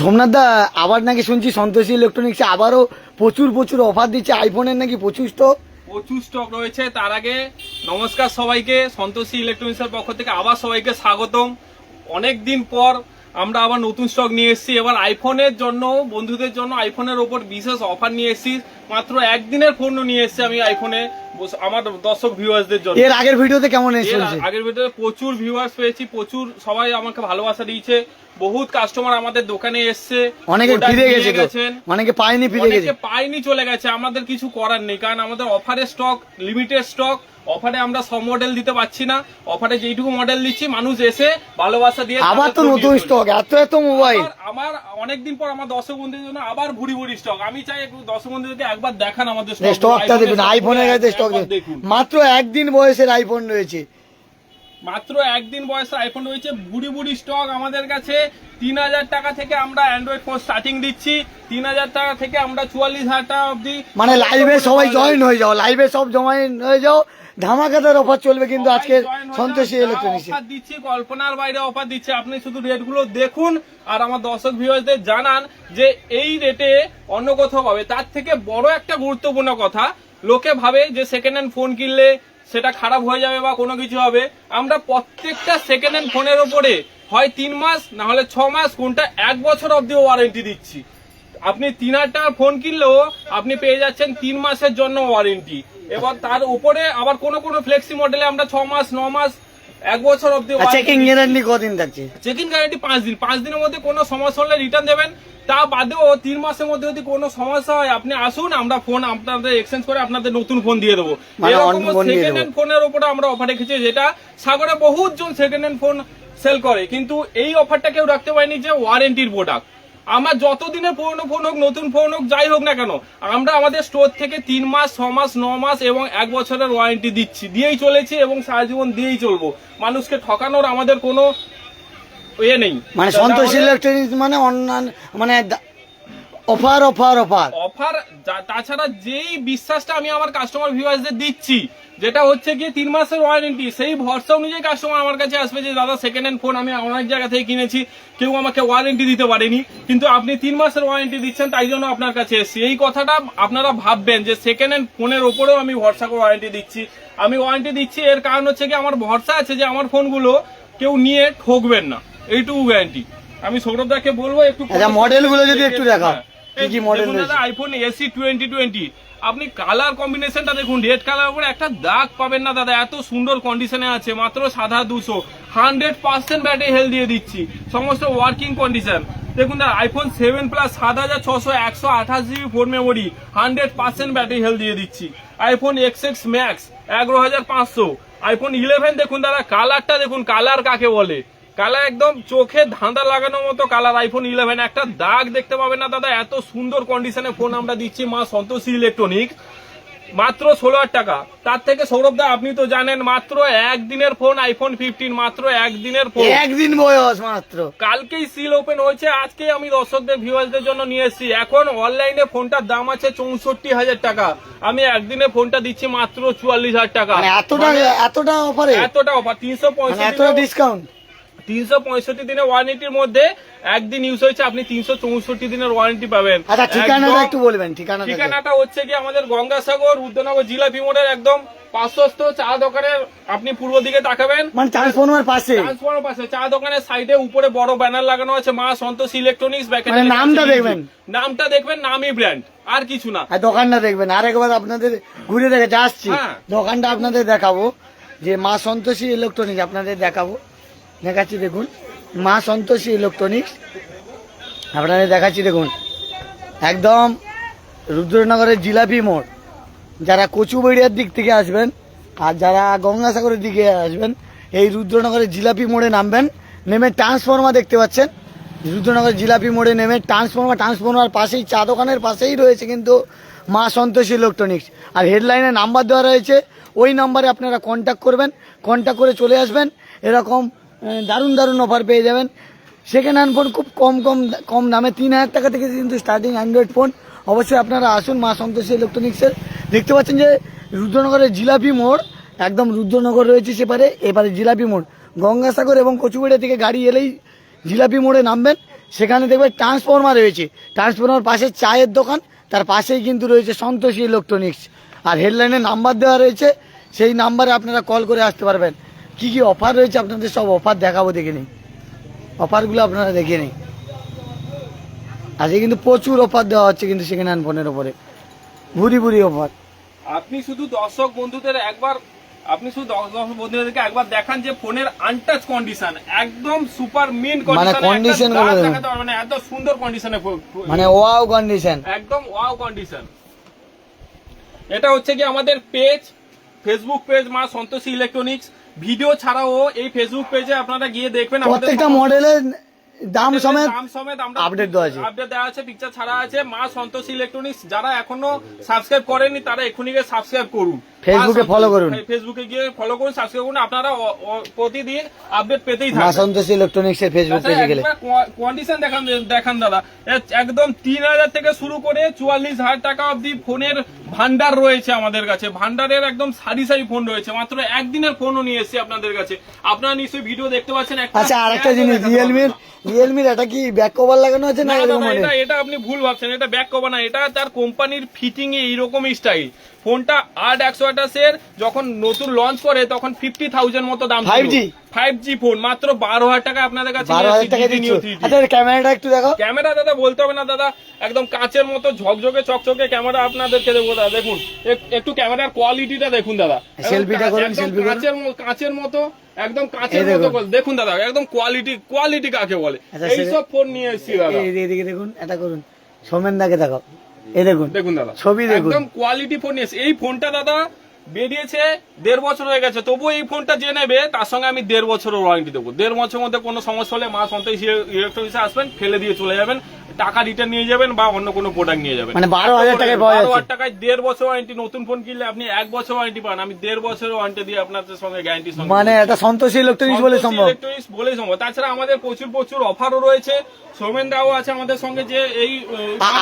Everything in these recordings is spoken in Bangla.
সোমনাথ দা, আবার নাকি শুনছি সন্তোষী ইলেকট্রনিক্সে আবারও প্রচুর প্রচুর অফার দিচ্ছে আইফোনের নাকি প্রচুর স্টক প্রচুর স্টক রয়েছে। তার আগে নমস্কার সবাইকে, সন্তোষী ইলেকট্রনিক্সের পক্ষ থেকে আবার সবাইকে স্বাগতম। অনেক দিন পর আমরা আবার নতুন স্টক নিয়ে এসেছি। এবার আইফোনের জন্য, বন্ধুদের জন্য আইফোনের ওপর বিশেষ অফার নিয়ে এসেছি। মাত্র একদিনের ফোন নিয়ে এসেছি আমি আইফোনে আমার দর্শক ভিউয়ার্সদের জন্য। এর আগের ভিডিওতে কেমন শুনছে আগের ভিডিওতে প্রচুর ভিউয়ার্স পেয়েছি প্রচুর সবাই আমাকে ভালোবাসা দিয়েছে। বহুত কাস্টমার আমাদের দোকানে এসছে। অনেকে ফিরে গেছে অনেকে পায়নি ফিরে গেছে? অনেকে পাইনি চলে গেছে আমাদের কিছু করার নেই। কারণ আমাদের অফারের স্টক লিমিটেড স্টক অফারে আমরা সব মডেল দিতে পারছি না। অফারে যেইটুকু মডেল দিচ্ছি মানুষ এসে ভালোবাসা দিয়ে আবার তো নতুন স্টক এত এত মোবাইল আমার অনেকদিন পর আমার দর্শক বন্ধুদের জন্য আবার ভুড়ি ভুড়ি স্টক আমি চাই দর্শক বন্ধুদেরকে একবার দেখান আমাদের স্টকটা দেখুন আইফোনের কাছে স্টক দেখুন। মাত্র একদিন বয়সের আইফোন রয়েছে। মাত্র একদিন বয়সে আইফোন রয়েছে বুড়ি বুড়ি স্টক আমাদের কাছে। তিন হাজার টাকা থেকে আমরা অ্যান্ড্রয়েড ফোন স্টার্টিং দিচ্ছি। তিন হাজার টাকা থেকে আমরা চুয়াল্লিশ হাজার টাকা অবধি মানে লাইভে সবাই জয়েন হয়ে যাও লাইভে সব জয়েন হয়ে যাও। ধামাকাদার অফার চলবে কিন্তু আজকে সন্তোষী ইলেকট্রনিক্সে অফার দিচ্ছি কল্পনার বাইরে অফার দিচ্ছে। আপনি শুধু রেটগুলো দেখুন আর আমার দর্শক ভিউয়ারদের জানান যে এই রেটে অন্য কোথাও পাবে। তার থেকে বড় একটা গুরুত্বপূর্ণ কথা লোকে ভাবে যে সেকেন্ড হ্যান্ড ফোন কিনলে সেটা খারাপ হয়ে যাবে বা কোনো কিছু হবে। আমরা প্রত্যেকটা সেকেন্ড হ্যান্ড ফোনের ওপরে হয় তিন মাস না হলে ছ মাস কোনটা এক বছর অব্দি ওয়ারেন্টি দিচ্ছি। আপনি তিন হাজার টাকার ফোন কিনলেও আপনি পেয়ে যাচ্ছেন তিন মাসের জন্য ওয়ারেন্টি এবার তার উপরে আবার কোনো কোনো ফ্লেক্সি মডেলে আমরা ছ মাস ন মাস এক বছর অব্দি চেকিং গ্যারান্টি কদিন থাকছে? চেক গ্যারান্টি পাঁচ দিন। পাঁচ দিনের মধ্যে কোনো সমস্যা হলে রিটার্ন দেবেন। তা বাদেও তিন মাসের মধ্যে যদি কোনো সমস্যা হয় আপনি আসুন আমরা ফোন আপনাদের এক্সচেঞ্জ করে আপনাদের নতুন ফোন দিয়ে দেবো। এরকম সেকেন্ড হ্যান্ড ফোনের উপরে আমরা অফার রেখেছি যেটা সাগরে বহুত জন সেকেন্ড হ্যান্ড ফোন সেল করে। কিন্তু এই অফারটা কেউ রাখতে পারেনি যে ওয়ারেন্টির প্রোডাক্ট আমার যতদিনের পুরনো ফোন হোক নতুন ফোন হোক যাই হোক না কেন আমরা আমাদের স্টোর থেকে তিন মাস ছ মাস ন মাস এবং এক বছরের ওয়ারেন্টি দিচ্ছি। দিয়েই চলেছি এবং সারা জীবন দিয়েই চলবো। মানুষকে ঠকানোর আমাদের কোনো ইয়ে নেই। মানে সন্তোষ ইলেকট্রনিক্স মানে অন্যান্য মানে অফার অফার অফার। অফার তাছাড়া যেই বিশ্বাসটা আমি আমার কাস্টমার ভিউয়ার্সদের দিচ্ছি যেটা হচ্ছে গিয়ে তিন মাসের ওয়ারেন্টি সেই ভরসা অনুযায়ী কাস্টমার আমার কাছে আসবে যে দাদা সেকেন্ড হ্যান্ড ফোন আমি অনেক জায়গা থেকে কিনেছি কেউ আমাকে ওয়ারেন্টি দিতে পারেনি। কিন্তু আপনি তিন মাসের ওয়ারেন্টি দিচ্ছেন তাই জন্য আপনার কাছে এসেছি। এই কথাটা আপনারা ভাববেন যে সেকেন্ড হ্যান্ড ফোনের ওপরেও আমি ভরসা করে ওয়ারেন্টি দিচ্ছি। আমি ওয়ারেন্টি দিচ্ছি এর কারণ হচ্ছে কি আমার ভরসা আছে যে আমার ফোনগুলো কেউ নিয়ে ঠকবেন না। এইটুকু গ্যারান্টি আমি সৌরভদাকে বলব একটু আচ্ছা, মডেলগুলো যদি একটু দেখা হ্যাঁ। কি কি মডেল দাদা? আইফোন এসি টোয়েন্টি টোয়েন্টি আপনি কালার কম্বিনেশনটা দেখুন রেড কালার উপরে একটা দাগ পাবেন না দাদা, এত সুন্দর কন্ডিশনে আছে, মাত্র সাদা দুশো। হান্ড্রেড পার্সেন্ট ব্যাটারি হেল দিয়ে দিচ্ছি, সমস্ত ওয়ার্কিং কন্ডিশন দেখুন দাদা আইফোন সেভেন প্লাস সাত হাজার ছশো একশো আঠাশ GB four memory hundred percent battery health দিয়ে দিচ্ছি। আইফোন এক্স এক্স ম্যাক্স এগারো হাজার পাঁচশো। আইফোন ইলেভেন দেখুন দাদা কালারটা দেখুন কালার কাকে বলে? কালার একদম চোখে ধাঁধা লাগানোর মতো কালার আইফোন ইলেভেন একটা দাগ দেখতে পাবেন না দাদা এত সুন্দর কন্ডিশনে ফোন আমরা দিচ্ছি মা সন্তোষী ইলেকট্রনিক্স মাত্র ষোলো হাজার টাকা। তার থেকে সৌরভ দা আপনি তো জানেন মাত্র একদিনের ফোন আইফোন ফিফটিন মাত্র একদিনের ফোন একদিন বয়স মাত্র। কালকেই সিল ওপেন হয়েছে আজকে আমি দর্শকদের ভিউয়ার্সদের জন্য নিয়ে এসেছি। এখন অনলাইনে ফোনটার দাম আছে চৌষট্টি হাজার টাকা। আমি একদিনে ফোনটা দিচ্ছি মাত্র চুয়াল্লিশ হাজার টাকা। মানে এতটা এতটা অফারে এতটা অফার তিনশো মানে পঁয়ষট্টি ডিসকাউন্ট তিনশো পঁয়ষট্টি দিনের ওয়ারেন্টির মধ্যে একদিন ইউজ হয়েছে আপনি তিনশো চৌষট্টি দিনের ওয়ারেন্টি পাবেন। আচ্ছা ঠিকানাটা একটু বলবেন ঠিকানাটা ঠিকানাটা হচ্ছে কি আমাদের গঙ্গাসাগর উদ্যানগর জিলাপি মোড়ের একদম পার্শ্বস্থ চা দোকানের আপনি পূর্ব দিকে তাকাবেন। মানে ট্রান্সফরমার পাশে? ট্রান্সফর্মার পাশে চা দোকানের সাইডে উপরে বড় ব্যানার লাগানো আছে মা সন্তোষ ইলেকট্রনিক্স মানে নামটা দেখবেন। নামটা দেখবেন নামই ব্র্যান্ড আর কিছু না। দোকানটা দেখবেন। আরেকবার আপনাদের ঘুরে দেখে আসছি হ্যাঁ। দোকানটা আপনাদের দেখাবো যে মা সন্তোষী ইলেকট্রনিক্স আপনাদের দেখাবো। দেখাচ্ছি দেখুন। মা সন্তোষী ইলেকট্রনিক্স। আপনাদের দেখাচ্ছি দেখুন। একদম রুদ্রনগরের জিলাপি মোড়। যারা কচুবেড়িয়ার দিক থেকে আসবেন আর যারা গঙ্গাসাগরের দিকে আসবেন, এই রুদ্রনগরের জিলাপি মোড়ে নামবেন, নেমে ট্রান্সফর্মার দেখতে পাচ্ছেন। রুদ্রনগর জিলাপি মোড়ে নেমে ট্রান্সফর্মার ট্রান্সফর্মার পাশেই, চা দোকানের পাশেই রয়েছে কিন্তু মা সন্তোষী ইলেকট্রনিক্স। আর হেডলাইনে নাম্বার দেওয়া রয়েছে। ওই নাম্বারে আপনারা কন্ট্যাক্ট করবেন। কন্ট্যাক্ট করে চলে আসবেন। এরকম দারুণ দারুণ অফার পেয়ে যাবেন। সেকেন্ড হ্যান্ড ফোন খুব কম কম কম দামে তিন হাজার টাকা থেকে কিন্তু স্টার্টিং অ্যান্ড্রয়েড ফোন অবশ্যই আপনারা আসুন মা সন্তোষী ইলেকট্রনিক্সের দেখতে পাচ্ছেন যে রুদ্রনগরের জিলাপি মোড়, একদম রুদ্রনগর রয়েছে সেপারে, এপারে জিলাপি মোড়। গঙ্গাসাগর এবং কচুবেড়িয়া থেকে গাড়ি এলেই জিলাপি মোড়ে নামবেন। সেখানে দেখবে ট্রান্সফর্মার রয়েছে। ট্রান্সফর্মার পাশে চায়ের দোকান, তার পাশেই কিন্তু রয়েছে সন্তোষী ইলেকট্রনিক্স আর হেডলাইনে নাম্বার দেওয়া রয়েছে, সেই নাম্বারে আপনারা কল করে আসতে পারবেন। কি কি অফার রয়েছে আপনাদের সব অফার দেখাবো দেখে নিন। অফারগুলো আপনারা দেখে নিন। আজকে কিন্তু প্রচুর অফার দেওয়া হচ্ছে কিন্তু সেকেন্ড হ্যান্ড ফোনের ওপরে। ভুরি ভুরি অফার। আপনি শুধু দর্শক বন্ধুদের একবার আপনি শুধু দর্শক বন্ধুদেরকে একবার দেখান যে ফোনের আনটাচ কন্ডিশন একদম সুপার মিন মানে কন্ডিশন মানে এত সুন্দর কন্ডিশনে মানে ওয়াও কন্ডিশন একদম ওয়াও কন্ডিশন এটা হচ্ছে কি আমাদের পেজ ফেসবুক পেজ মা সন্তোষী ইলেকট্রনিক্স ভিডিও ছাড়াও এই ফেসবুক পেজে আপনারা গিয়ে দেখবেন। আমাদের প্রত্যেকটা মডেলের দাম সমেত দাম সমেত আপডেট দেওয়া আছে। আপডেট দেওয়া আছে পিকচার ছাড়া আছে। মা সন্তোষ ইলেকট্রনিক্স যারা এখনও সাবস্ক্রাইব করেননি তারা এখনই গিয়ে সাবস্ক্রাইব করুন। ফেসবুকে মা সন্তোষ- করুন। ফেসবুকে গিয়ে ফলো করুন সাবস্ক্রাইব করুন। আপনারা প্রতিদিন আপডেট পেতেই মা থাকবেন। সন্তোষী ইলেকট্রনিক্স এর ফেসবুক পেজে গেলে। কন্ডিশন দেখান দেখান দাদা। একদম তিন হাজার থেকে শুরু করে চুয়াল্লিশ হাজার টাকা অবধি ফোনের ভান্ডার রয়েছে আমাদের কাছে। ভান্ডারের একদম সারি সারি ফোন রয়েছে। মাত্র একদিনের ফোনও নিয়ে এসেছি আপনাদের কাছে। আপনারা নিশ্চয়ই ভিডিও দেখতে পাচ্ছেন। একটা আচ্ছা আর একটা ad ও জিনিস রিয়েলমির রিয়েলমির এটা কি ব্যাক কভার লাগানো আছে না না এরকম দাদা, এটা এটা আপনি ভুল ভাবছেন এটা ব্যাক কভার না এটা তার কোম্পানির ফিটিং এ এইরকম স্টাইল ফোনটা আট একশো আঠাশের যখন নতুন লঞ্চ করে তখন ফিফটি থাউজেন্ড মতো দাম 5G? ফাইভ জি ফোন মাত্র বারো হাজার টাকা আপনাদের কাছে আচ্ছা ক্যামেরাটা একটু দেখো। ক্যামেরা দাদা বলতে হবে না দাদা একদম কাঁচের মতো ঝকঝকে চকচকে ক্যামেরা আপনাদেরকে দেবো দাদা দেখুন। একটু ক্যামেরার কোয়ালিটিটা দেখুন দাদা। সেলফিটা করুন, সেলফি কাঁচের কাঁচের মতো একদম কাঁচের মতো দেখুন। দাদা একদম কোয়ালিটি কোয়ালিটি কাকে বলে? আচ্ছা, এইসব ফোন নিয়ে এসেছি দাদা। এদিকে দেখুন এটা করুন। সোমেন দাকে দেখো এই দেখুন দেখুন দাদা। ছবি দেখুন। একদম কোয়ালিটি ফোন নিয়েছে এই ফোনটা দাদা বেরিয়েছে দেড় বছর হয়ে গেছে। তবুও এই ফোনটা যে নেবে তার সঙ্গে আমি দেড় বছরের ওয়ারেন্টি দেবো। দেড় বছরের মধ্যে কোনো সমস্যা হলে মা সন্তোষ ইলেকট্রনিক্সে আসবেন ফেলে দিয়ে চলে যাবেন। টাকা রিটার্ন নিয়ে যাবেন বা অন্য কোনো প্রোডাক্ট নিয়ে যাবেন। মানে 12,000 টাকায় পাওয়া বারো হাজার টাকায় দেড় বছর ওয়ারেন্টি নতুন ফোন কিনলে আপনি এক বছর ওয়ারেন্টি পান। আমি দেড় বছরের ওয়ারেন্টি দিয়ে আপনাদের সঙ্গে গ্যারান্টি মানে এটা সন্তোষী ইলেকট্রনিক্স বলে সম্ভব। ইলেকট্রনিক্স বলেই সম্ভব। তাছাড়া আমাদের প্রচুর প্রচুর অফারও রয়েছে। সৌমেন রাও আছে আমাদের সঙ্গে যে এই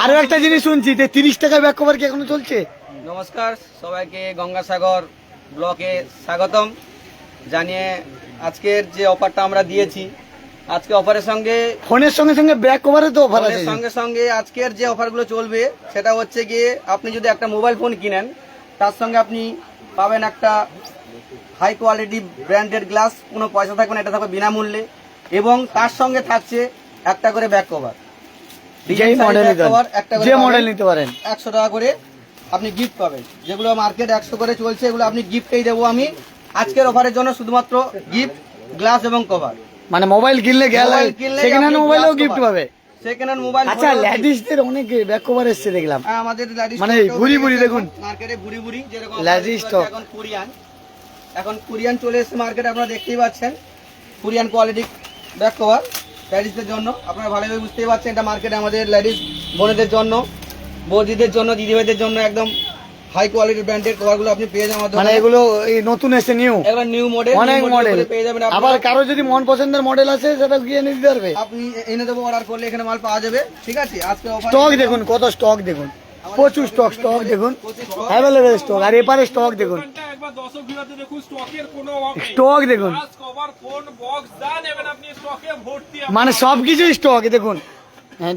আরও একটা জিনিস শুনছি যে তিরিশ টাকা ব্যাক কভার কি এখনও চলছে? নমস্কার সবাইকে গঙ্গাসাগর ব্লকে স্বাগতম। জানিয়ে আজকের যে অফারটা আমরা দিয়েছি আজকে অফারের সঙ্গে ফোনের সঙ্গে সঙ্গে ব্যাক কভারে তো অফার আছে। সঙ্গে সঙ্গে আজকের যে অফারগুলো চলবে সেটা হচ্ছে গিয়ে আপনি যদি একটা মোবাইল ফোন কিনেন তার সঙ্গে আপনি পাবেন একটা হাই কোয়ালিটি ব্র্যান্ডেড গ্লাস কোনো পয়সা থাকবে না এটা থাকবে বিনামূল্যে এবং তার সঙ্গে থাকছে একটা করে ব্যাক কভার যে মডেল নিতে পারেন। একশো টাকা করে আপনি গিফট পাবেন। যেগুলো মার্কেট একশো করে চলছে এগুলো আপনি গিফটেই দেবো আমি। আজকের অফারের জন্য শুধুমাত্র গিফট গ্লাস এবং কভার মানে মোবাইল কিনলে গেলে সেকেন্ড হ্যান্ড মোবাইলও গিফট পাবে। সেকেন্ড হ্যান্ড মোবাইল আচ্ছা ল্যাডিসদের অনেক ব্যাক কভার এসছে দেখলাম। আমাদের ladies মানে ভুরি ভুরি দেখুন। মার্কেটে ভুরি ভুরি যেরকম Ladies চলছে এখন কোরিয়ান এখন কোরিয়ান চলে এসেছে মার্কেটে আপনারা দেখতেই পাচ্ছেন। কোরিয়ান কোয়ালিটি ব্যাক কভার জন্য। আপনারা ভালোভাবে বুঝতেই পারছেন এটা মার্কেটে আমাদের লেডিস বোনেদের জন্য বৌদিদের জন্য দিদিভাইদের জন্য একদম হাই কোয়ালিটির ব্র্যান্ডের কভারগুলো আপনি পেয়ে যাবেন আমাদের মানে এগুলো এই নতুন এসে নিউ এগুলো নিউ মডেল অনেক মডেল পেয়ে যাবেন। আবার কারও যদি মন পছন্দের মডেল আছে সেটা গিয়ে নিতে পারবে। আপনি এনে দেবো অর্ডার করলে এখানে মাল পাওয়া যাবে। ঠিক আছে? আজকে অফার স্টক দেখুন কত স্টক দেখুন। প্রচুর স্টক স্টক দেখুন। অ্যাভেলেবেল স্টক আর এপারে স্টক দেখুন। স্টক দেখুন গ্লাস, কভার, ফোন, বক্স যা নেবেন আপনি স্টকে ভর্তি মানে সবকিছু স্টক দেখুন।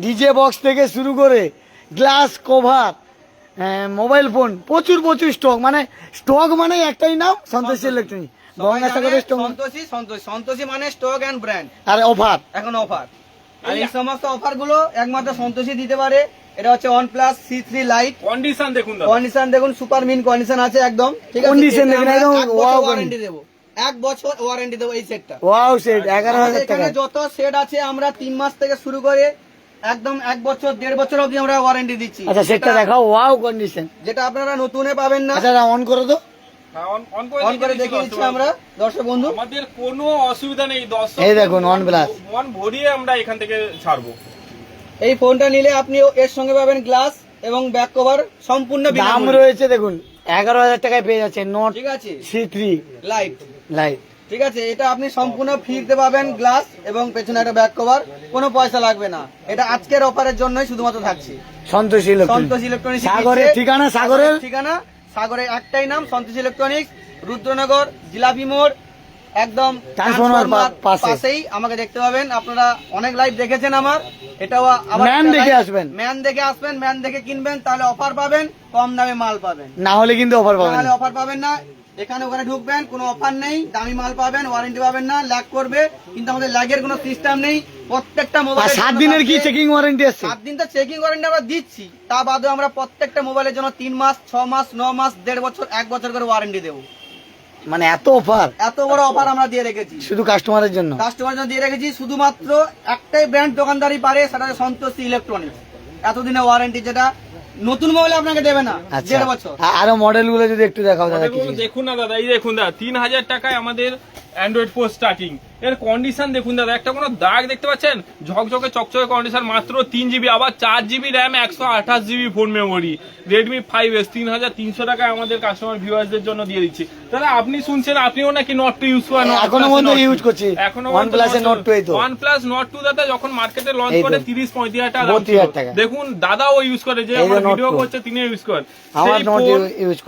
ডিজে বক্স থেকে শুরু করে গ্লাস কভার মোবাইল ফোন প্রচুর প্রচুর স্টক মানে স্টক মানে একটাই নাম সন্তোষী ইলেকট্রনিক গঙ্গাসাগরের স্টক সন্তোষী সন্তোষ। সন্তোষী মানে স্টক অ্যান্ড ব্র্যান্ড আর অফার এখন অফার আর এই সমস্ত অফারগুলো একমাত্র সন্তোষী দিতে পারে। এটা হচ্ছে one plus C three light condition দেখুন কন্ডিশন দেখুন সুপার মিন কন্ডিশন আছে একদম। ঠিক আছে? Condition দেখুন, একদম এক ওয়ারেন্টি দেবো। এক বছর ওয়ারেন্টি দেবো এই সেটটা ওয়াও সেট এগারো হাজার টাকা যত সেট আছে আমরা তিন মাস থেকে শুরু করে একদম এক বছর দেড় বছর অবধি আমরা ওয়ারেন্টি দিচ্ছি। আচ্ছা সেটটা দেখাও ওয়াও কন্ডিশন যেটা আপনারা নতুনে পাবেন না। আচ্ছা অন করে হ্যাঁ, on অন করে দিচ্ছি দেখিয়ে দিচ্ছি আমরা দর্শক বন্ধু। আমাদের কোনো অসুবিধা নেই দর্শক এই দেখুন। মন ভরিয়ে আমরা এখান থেকে ছাড়বো। এই ফোনটা নিলে আপনি এর সঙ্গে পাবেন গ্লাস এবং ব্যাক কভার সম্পূর্ণ দাম রয়েছে দেখুন এগারো হাজার টাকায় পেয়ে যাচ্ছে নোট ঠিক আছে। সি থ্রি লাইট লাইট ঠিক আছে এটা আপনি সম্পূর্ণ ফ্রিতে পাবেন গ্লাস এবং পেছনে একটা ব্যাক কভার কোনো পয়সা লাগবে না। এটা আজকের অফারের জন্যই শুধুমাত্র থাকছে। সন্তোষ সন্তোষ ইলেকট্রনিক্স সাগরের ঠিকানা সাগরের ঠিকানা সাগরের একটাই নাম সন্তোষ ইলেকট্রনিক্স রুদ্রনগর জিলাপি মোড় একদম ট্রান্সফরমার পাশেই। আমাকে দেখতে পাবেন। আপনারা অনেক লাইভ দেখেছেন আমার। এটাও ম্যান দেখে আসবেন। ম্যান দেখে আসবেন ম্যান দেখে কিনবেন তাহলে অফার পাবেন কম দামে মাল পাবেন। না হলে কিন্তু অফার পাবেন তাহলে অফার পাবেন না। এখানে ওখানে ঢুকবেন কোনো অফার নেই দামি মাল পাবেন ওয়ারেন্টি পাবেন না ল্যাগ করবে কিন্তু আমাদের ল্যাগের কোনো সিস্টেম নেই প্রত্যেকটা মোবাইল সাত দিনের কি চেকিং ওয়ারেন্টি আছে? সাত দিন তো চেকিং ওয়ারেন্টি আমরা দিচ্ছি তা বাদে আমরা প্রত্যেকটা মোবাইলের জন্য তিন মাস ছ মাস ন মাস দেড় বছর এক বছর করে ওয়ারেন্টি দেবো। মানে এত অফার এত বড় অফার আমরা দিয়ে রেখেছি। শুধু কাস্টমারের জন্য? কাস্টমারের জন্য দিয়ে রেখেছি শুধুমাত্র একটাই ব্র্যান্ড দোকানদারি পারে সেটা হচ্ছে সন্তোষী ইলেকট্রনিক্স এতদিনের ওয়ারেন্টি যেটা নতুন মোবাইল আপনাকে দেবে না আচ্ছা। দেড় বছর। আ- আরও মডেলগুলো যদি একটু দেখাও দাদা দেখুন দেখুন না দাদা এই দেখুন দাদা তিন হাজার টাকায় আমাদের অ্যান্ড্রয়েড ফোর স্টার্টিং এর কন্ডিশন দেখুন দাদা একটা কোনো দাগ দেখতে পাচ্ছেন ঝকঝকে চকচকে কন্ডিশন মাত্র তিন জিবি আবার চার জিবি র্যাম একশো আঠাশ GB phone memory Redmi five S তিন হাজার তিনশো টাকায় আমাদের কাস্টমার ভিউয়ার্সদের জন্য দিয়ে দিচ্ছি দাদা আপনি শুনছেন আপনিও নাকি নট টু ইউজ করেন এখনও পর্যন্ত use করছি। OnePlus এর Note 2 এই তো। ওয়ান প্লাস নট টু দাদা যখন মার্কেটে লঞ্চ করে তিরিশ পঁয়ত্রিশ হাজার টাকা দাম 32 হাজার ছিল। টাকা। দেখুন দাদাও ইউজ করে যে আমার ভিডিও করছে তিনি ইউজ করেন।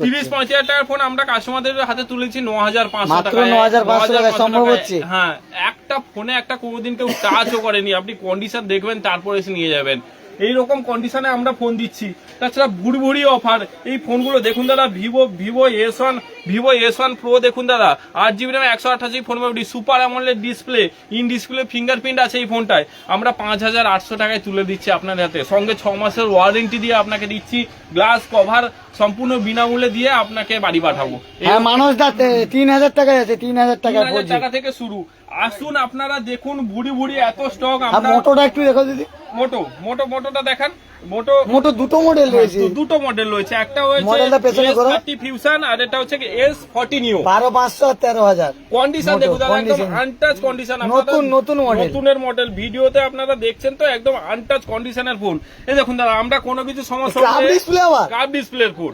তিরিশ পঁয়ত্রিশ হাজার টাকার ফোন আমরা কাস্টমারদের হাতে তুলেছি ন হাজার পাঁচশো মাত্র টাকায় 9,500 টাকায় 9,500 সম্ভব হচ্ছে? হ্যাঁ একটা ফোনে একটা কোনোদিন কেউ টাচও করেনি। আপনি কন্ডিশন দেখবেন তারপরে এসে নিয়ে যাবেন। এইরকম কন্ডিশনে আমরা ফোন দিচ্ছি। তাছাড়া ভুড়ি ভুড়ি অফার এই ফোনগুলো দেখুন দাদা Vivo Vivo S one Vivo S one pro দেখুন দাদা। আট জিবি র্যাম একশো আঠাশ GB phone memory super AMOLED display in display fingerprint আছে এই ফোনটায় আমরা পাঁচ হাজার আটশো টাকায় তুলে দিচ্ছি আপনার হাতে। সঙ্গে ছ মাসের ওয়ারেন্টি দিয়ে আপনাকে দিচ্ছি গ্লাস কভার সম্পূর্ণ বিনামূল্যে দিয়ে আপনাকে বাড়ি পাঠাবো। হ্যাঁ মানুষ তিন হাজার টাকায় আছে তিন হাজার টাকা টাকা থেকে শুরু। আসুন আপনারা দেখুন বুড়ি বুড়ি এত স্টক আমরা মোটোটা একটু দেখো দিদি। মোটো মোটো মোটোটা দেখান। মোটো মোটো দুটো মডেল রয়েছে। দুটো মডেল রয়েছে। একটা হয়েছে মডেলটা পেছনে করো। থার্টি ফিউশন আর এটা হচ্ছে এস ফর্টি নিউ বারো পাঁচশো আর তেরো হাজার। কন্ডিশন দেখুন দাদা একদম আনটাচ কন্ডিশন নতুন, নতুন model। নতুনের মডেল ভিডিওতে আপনারা দেখছেন তো একদম আনটাচ কন্ডিশনের ফোন এই দেখুন দাদা আমরা কোনো কিছু সমস্যা আবার? কার্ভ ডিসপ্লের ফোন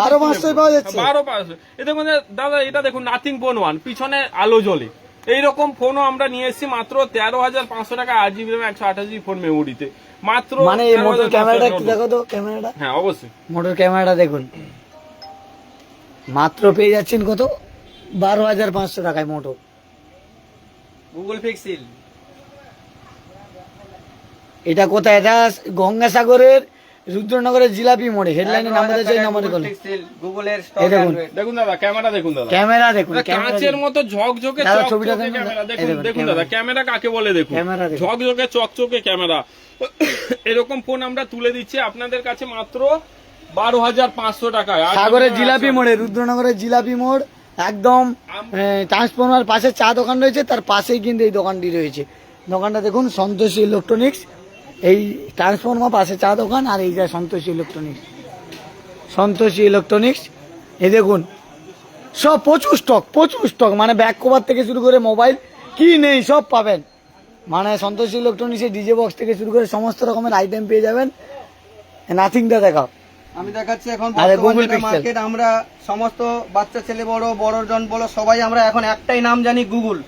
বারো পাওয়া যাচ্ছে? বারো পাঁচশো। এই দেখুন দাদা এটা দেখুন নাথিং ফোন ওয়ান পিছনে আলো জ্বলে। এইরকম ফোনও আমরা নিয়ে এসেছি মাত্র তেরো হাজার পাঁচশো টাকা আট জিবি একশো আঠাশ জিবি ফোন মেমোরিতে মাত্র মানে এই মোটর ক্যামেরাটা একটু দেখো তো ক্যামেরাটা হ্যাঁ অবশ্যই। মোটর ক্যামেরাটা দেখুন। মাত্র পেয়ে যাচ্ছেন কত? বারো হাজার পাঁচশো টাকায় মোটর গুগল পিক্সেল এটা কোথায়? এটা গঙ্গাসাগরের রুদ্রনগরের জিলাপি মোড়ে হেডলাইনের নাম্বার আছে ওই নাম্বারে কল গুগলের এই দেখুন। দেখুন দাদা ক্যামেরা দেখুন দাদা। ক্যামেরা দেখুন ক্যামেরা কাঁচের মতো ঝকঝকে ছবিটা দেখুন। দেখুন। দাদা ক্যামেরা কাকে বলে দেখুন? ক্যামেরা দেখুন। ঝকঝকে চকচকে ক্যামেরা। এরকম ফোন আমরা তুলে দিচ্ছি আপনাদের কাছে মাত্র বারো হাজার পাঁচশো টাকায়। আর সাগরের জিলাপি মোড়ে রুদ্রনগরের জিলাপি মোড় একদম ট্রান্সফর্মার পাশে চা দোকান রয়েছে তার পাশেই কিন্তু এই দোকানটি রয়েছে। দোকানটা দেখুন সন্তোষী ইলেকট্রনিক্স এই ট্রান্সফর্মার পাশে চা দোকান আর এই যা সন্তোষী ইলেকট্রনিক্স সন্তোষী ইলেকট্রনিক্স এ দেখুন সব প্রচুর স্টক প্রচুর স্টক মানে ব্যাক কভার থেকে শুরু করে মোবাইল কি নেই সব পাবেন। মানে সন্তোষী ইলেকট্রনিক্সের ডিজে বক্স থেকে শুরু করে সমস্ত রকমের আইটেম পেয়ে যাবেন। নাথিংটা দেখাও। আমি দেখাচ্ছি এখন। মার্কেট আমরা সমস্ত বাচ্চা ছেলে বড় বড়জন বলো সবাই আমরা এখন একটাই নাম জানি গুগল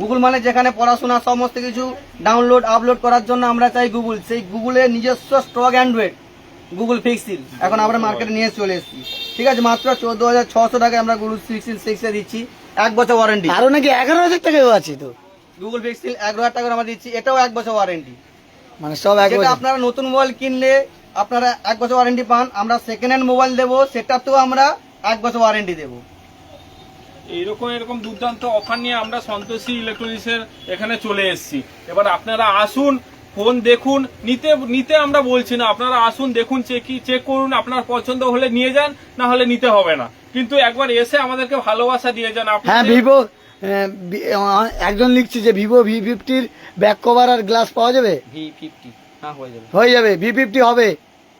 গুগল মানে যেখানে পড়াশোনা সমস্ত কিছু ডাউনলোড আপলোড করার জন্য আমরা চাই গুগল সেই গুগলের নিজস্ব স্টক অ্যান্ড্রয়েড গুগল ফিক্সিল এখন আমরা মার্কেটে নিয়ে চলে এসেছি। ঠিক আছে মাত্র চোদ্দ হাজার ছশো টাকায় আমরা গুগল পিক্সেল সিক্সে দিচ্ছি। এক বছর ওয়ারেন্টি আরও নাকি এগারো হাজার টাকাও আছে তো? গুগল পিক্সেল এগারো হাজার টাকার আমরা দিচ্ছি এটাও এক বছর ওয়ারেন্টি মানে সব এক আপনারা নতুন মোবাইল কিনলে আপনারা এক বছর ওয়ারেন্টি পান আমরা সেকেন্ড হ্যান্ড মোবাইল দেবো সেটাতেও আমরা এক বছর ওয়ারেন্টি দেবো। এইরকম এরকম দুর্দান্ত অফার নিয়ে আমরা সন্তোষী ইলেকট্রনিক্সের এখানে চলে এসেছি। এবার আপনারা আসুন ফোন দেখুন নিতে নিতে আমরা বলছি না। আপনারা আসুন দেখুন চেক চেক করুন আপনার পছন্দ হলে নিয়ে যান না হলে নিতে হবে না। কিন্তু একবার এসে আমাদেরকে ভালোবাসা দিয়ে যান। হ্যাঁ ভিভো একজন লিখছে যে ভিভো ভি ফিফটির ব্যাক কভার আর গ্লাস পাওয়া যাবে? ভি ফিফটি হ্যাঁ হয়ে যাবে। হয়ে যাবে ভি ফিফটি হবে।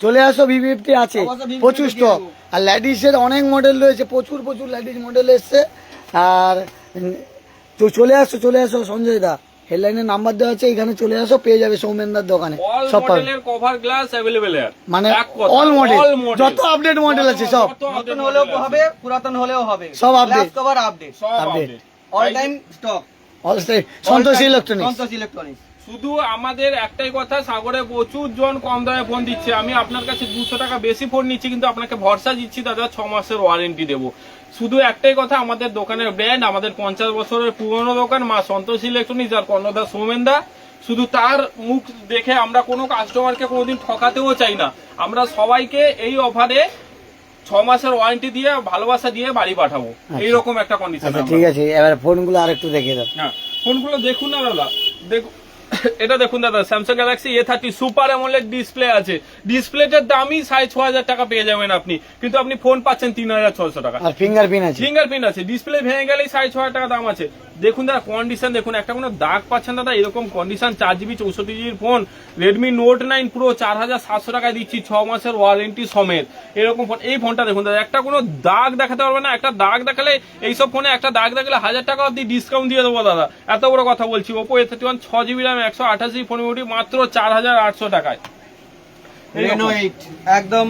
চলে আসো ভি ফিফটি আছে। প্রচুর স্টক। আর ল্যাডিসের অনেক মডেল রয়েছে প্রচুর প্রচুর ল্যাডিস মডেল এসছে। আর তো চলে আসো চলে আসো সঞ্জয় দা। হেডলাইনের নাম্বার দেওয়া আছে এখানে চলে আসো পেয়ে যাবে সৌমেনদার দোকানে। সব পাবে। মডেলের কভার গ্লাস অ্যাভেলেবেল মানে all model। যত update model আছে সব। নতুন হলেও হবে পুরাতন হলেও হবে। সব আপডেট কভার আপডেট সব update। All time stock all time Santosh electronics Santosh electronics শুধু আমাদের একটাই কথা সাগরে প্রচুর জন কম দামে ফোন দিচ্ছে। আমি আপনার কাছে দুশো টাকা বেশি ফোন নিচ্ছি কিন্তু আপনাকে ভরসা দিচ্ছি দাদা ছ মাসের ওয়ারেন্টি দেবো। শুধু একটাই কথা আমাদের দোকানের ব্র্যান্ড আমাদের পঞ্চাশ বছরের পুরনো দোকান মা সন্তোষ ইলেকট্রনিক্স আর কর্ণদা সৌমেনদা শুধু তার মুখ দেখে আমরা কোনো কাস্টমারকে কোনোদিন ঠকাতেও চাই না। আমরা সবাইকে এই অফারে ছ মাসের ওয়ারেন্টি দিয়ে ভালোবাসা দিয়ে বাড়ি পাঠাবো। এইরকম একটা কন্ডিশন আচ্ছা ঠিক আছে এবার ফোনগুলো আর একটু দেখে দাও। হ্যাঁ ফোনগুলো দেখুন না দাদা। দেখুন এটা দেখুন দাদা Samsung Galaxy A thirty super AMOLED display আছে। ডিসপ্লেটার দামই সাড়ে ছ হাজার টাকা পেয়ে যাবেন আপনি। কিন্তু আপনি ফোন পাচ্ছেন তিন হাজার ছশো টাকা। আর ফিঙ্গারপ্রিন্ট আছে। ফিঙ্গারপ্রিন্ট আছে। ডিসপ্লে ভেঙে গেলেই সাড়ে ছ হাজার টাকা দাম আছে। দেখুন দাদা কন্ডিশন দেখুন একটা কোনো দাগ পাচ্ছেন দাদা এরকম কন্ডিশন চার জিবি চৌষট্টি জিবির phone Redmi note nine pro চার হাজার সাতশো টাকায় দিচ্ছি ছ মাসের ওয়ারেন্টি সমেত। এরকম ফোন এই ফোনটা দেখুন দাদা একটা কোনো দাগ দেখাতে পারবে না একটা দাগ দেখালে এইসব ফোনে একটা দাগ দেখালে হাজার টাকা অব্দি ডিসকাউন্ট দিয়ে দেবো দাদা। এত বড় কথা বলছি ওপো এ থার্টি ওয়ান ছ জিবি র্যাম একশো আঠাশ জিবি ফোন মোটামুটি মাত্র চার হাজার আটশো টাকায়। রেনো এইট একদম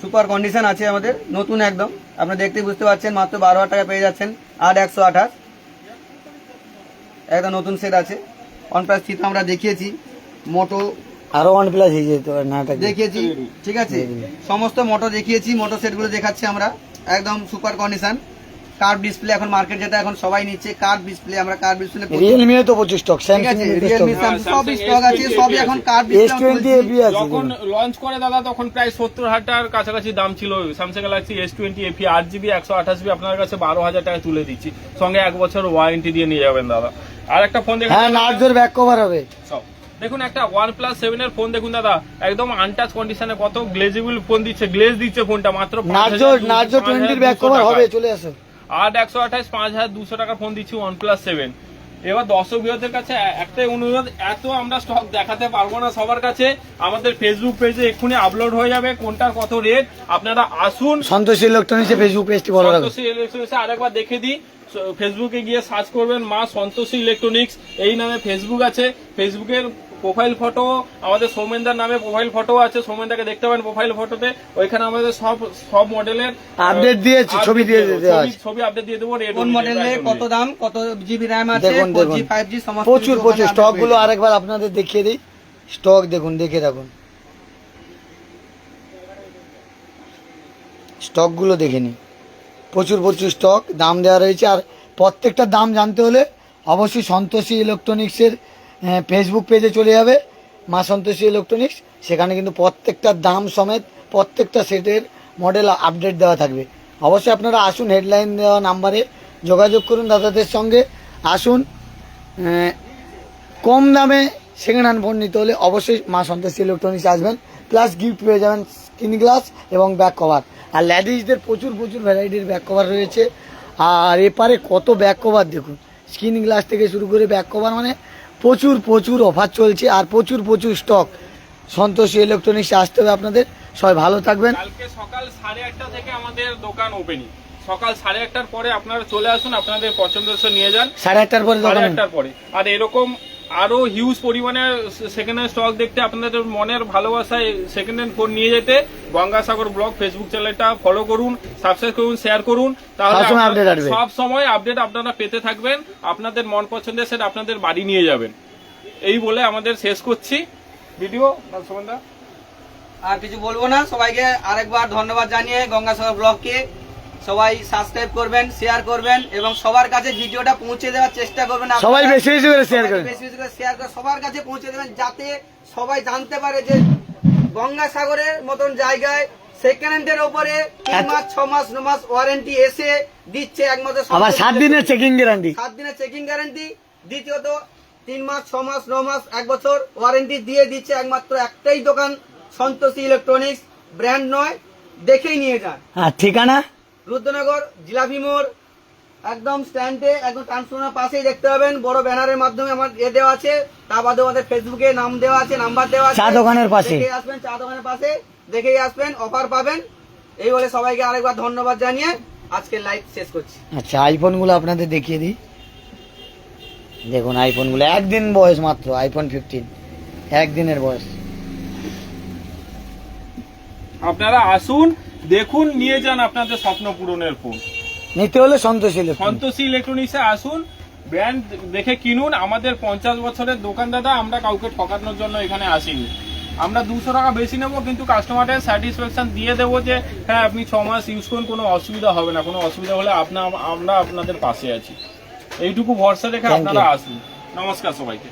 সুপার কন্ডিশন আছে আমাদের নতুন একদম। আপনি দেখতে বুঝতে পারছেন মাত্র বারো হাজার টাকা পেয়ে যাচ্ছেন আট একশো আঠাশ। একদম নতুন সেট আছে। ওয়ান প্লাস থ্রি আমরা দেখিয়েছি মোটো আরও ওয়ান প্লাস তো দেখিয়েছি ঠিক আছে? সমস্ত মোটো দেখিয়েছি মোটো সেটগুলো দেখাচ্ছি আমরা একদম সুপার কন্ডিশন কার্ভ ডিসপ্লে এখন মার্কেট যেটা এখন সবাই নিচ্ছে কার্ভ ডিসপ্লে আমরা কার্ভ ডিসপ্লে রিয়েলমি তো প্রচুর স্টক স্যামসাং রিয়েলমি স্টক আছে S20 সবই এখন টোয়েন্টি এপি আছে। যখন লঞ্চ করে দাদা তখন প্রায় সত্তর হাজার টাকার কাছাকাছি দাম ছিল। Samsung Galaxy S twenty FE আট জিবি একশো আঠাশ জিবি আপনার কাছে বারো হাজার টাকা তুলে দিচ্ছি। সঙ্গে এক বছর ওয়ারেন্টি দিয়ে নিয়ে যাবেন দাদা। আর একটা ফোন দেখুন হ্যাঁ নার্জোর ব্যাক কভার হবে। সব। দেখুন একটা ওয়ান প্লাস সেভেন এর ফোন দেখুন দাদা। একদম আনটাচ কন্ডিশনে কত গ্লেজেবল ফোন দিচ্ছে গ্লেজ দিচ্ছে ফোনটা মাত্র নার্জো নার্জো টোয়েন্টির ব্যাক কভার হবে চলে আসো। আট একশো আঠাশ পাঁচ হাজার দুশো টাকা ফোন দিচ্ছি ওয়ান প্লাস সেভেন এবার দর্শক বিরোধের কাছে একটাই অনুরোধ এত আমরা স্টক দেখাতে পারব না সবার কাছে। আমাদের ফেসবুক পেজে এক্ষুনি আপলোড হয়ে যাবে কোনটার কত রেট আপনারা আসুন। সন্তোষ ইলেকট্রনিক্সে ফেসবুক পেজটি বলো সন্তোষী ইলেকট্রনিক্স আরেকবার দেখে দিই। ফেসবুকে গিয়ে সার্চ করবেন মা সন্তোষী ইলেকট্রনিক্স এই নামে ফেসবুক আছে। ফেসবুকের প্রোফাইল ফটো আমাদের সৌমেনদার নামে প্রোফাইল ফটো আছে সৌমেনদাকে দেখতে পাবেন প্রোফাইল ফটোতে ওইখানে আমাদের সব সব মডেলের আপডেট দিয়েছে, ছবি দিয়ে। ছবি আপডেট দিয়ে দেবো কোন মডেলে কত দাম কত জিবি র্যাম আছে প্রচুর প্রচুর। স্টকগুলো আরেকবার আপনাদের দেখিয়ে দিই। স্টক দেখুন দেখে রাখুন। স্টকগুলো দেখে নিন। প্রচুর প্রচুর স্টক দাম দেওয়া রয়েছে। আর প্রত্যেকটা দাম জানতে হলে অবশ্যই সন্তোষী ইলেকট্রনিক্সের ফেসবুক পেজে চলে যাবে, মা সন্তোষী ইলেকট্রনিক্স সেখানে কিন্তু প্রত্যেকটা দাম সমেত প্রত্যেকটা সেটের মডেল আপডেট দেওয়া থাকবে। অবশ্যই আপনারা আসুন হেডলাইন দেওয়া নাম্বারে যোগাযোগ করুন দাদাদের সঙ্গে, আসুন কম দামে সেকেন্ড হ্যান্ড ফোন নিতে হলে অবশ্যই মা সন্তোষী ইলেকট্রনিক্স আসবেন প্লাস গিফট পেয়ে যাবেন স্ক্রিন গ্লাস এবং ব্যাক কভার আর ল্যাডিসদের প্রচুর প্রচুর ভ্যারাইটির ব্যাক কভার রয়েছে। আর এপারে কত ব্যাক কভার দেখুন। স্ক্রিন গ্লাস থেকে শুরু করে ব্যাক কভার মানে প্রচুর প্রচুর অফার চলছে আর প্রচুর প্রচুর স্টক সন্তোষী ইলেকট্রনিক্সে আসতে হবে আপনাদের। সবাই ভালো থাকবেন। কালকে সকাল সাড়ে আটটা থেকে আমাদের দোকান ওপেনিং সকাল সাড়ে আটটার পরে আপনারা চলে আসুন আপনাদের পছন্দ নিয়ে যান। সাড়ে আটটার পরে সাড়ে আটটার পরে। আর এরকম আরও হিউজ পরিমাণে সেকেন্ড হ্যান্ড স্টক দেখতে আপনাদের মনের ভালোবাসায় সেকেন্ড হ্যান্ড ফোন নিয়ে যেতে গঙ্গাসাগর ব্লগ ফেসবুক চ্যানেলটা ফলো করুন সাবস্ক্রাইব করুন শেয়ার করুন। তাহলে। সব সময় আপডেট আপনারা পেতে থাকবেন আপনাদের মন পছন্দের সেটা আপনাদের বাড়ি নিয়ে যাবেন। এই বলে আমাদের শেষ করছি। ভিডিও সুমনদা। আর কিছু বলব না সবাইকে আরেকবার ধন্যবাদ জানিয়ে গঙ্গাসাগর ব্লগকে সবাই সাবস্ক্রাইব করবেন শেয়ার করবেন এবং সবার কাছে ভিডিওটা পৌঁছে দেওয়ার চেষ্টা করবেন। সবাই বেশি বেশি করে শেয়ার করবেন। বেশি বেশি করে শেয়ার করে সবার কাছে পৌঁছে দেবেন যাতে সবাই জানতে পারে যে গঙ্গাসাগরের মতন জায়গায় সেকেন্ড হ্যান্ডের ওপরে তিন মাস ছ মাস ন মাস ওয়ারেন্টি এসে দিচ্ছে একমাত্র আবার সাত দিনের চেকিং গ্যারান্টি সাত দিনের চেকিং গ্যারান্টি দ্বিতীয়ত তিন মাস ছ মাস ন মাস এক বছর ওয়ারেন্টি দিয়ে দিচ্ছে একমাত্র একটাই দোকান সন্তোষী ইলেকট্রনিক্স ব্র্যান্ড নয় দেখেই নিয়ে যান। ঠিকানা? রুদ্রনগর জিলাপি মোড় একদম স্ট্যান্ডে একদম ট্রান্সফর্মার পাশেই দেখতে পাবেন বড় ব্যানারের মাধ্যমে আমার এ দেওয়া আছে তা বাদে আমাদের ফেসবুকে নাম দেওয়া আছে নাম্বার দেওয়া আছে। চা দোকানের পাশে। দেখেই আসবেন চা দোকানের পাশে দেখেই আসবেন অফার পাবেন। এই বলে সবাইকে আরেকবার ধন্যবাদ জানিয়ে আজকে লাইভ শেষ করছি। আচ্ছা আইফোনগুলো আপনাদের দেখিয়ে দিই। দেখুন আইফোনগুলো একদিন বয়স মাত্র আইফোন ফিফটিন একদিনের বয়স। আপনারা আসুন দেখুন নিয়ে যান আপনাদের স্বপ্ন পূরণের ফোন নিতে হলে সন্তোষী। সন্তোষী ইলেকট্রনিক্সে আসুন ব্র্যান্ড দেখে কিনুন। আমাদের পঞ্চাশ বছরের দোকান দাদা আমরা কাউকে ঠকানোর জন্য এখানে আসিনি। আমরা দুশো টাকা বেশি নেব কিন্তু কাস্টমারের স্যাটিসফ্যাকশন দিয়ে দেবো যে হ্যাঁ আপনি ছ মাস ইউজ করুন কোনো অসুবিধা হবে না। কোনো অসুবিধা হলে আপনার আমরা আপনাদের পাশে আছি। এইটুকু ভরসা রেখে আপনারা আসুন। নমস্কার সবাইকে।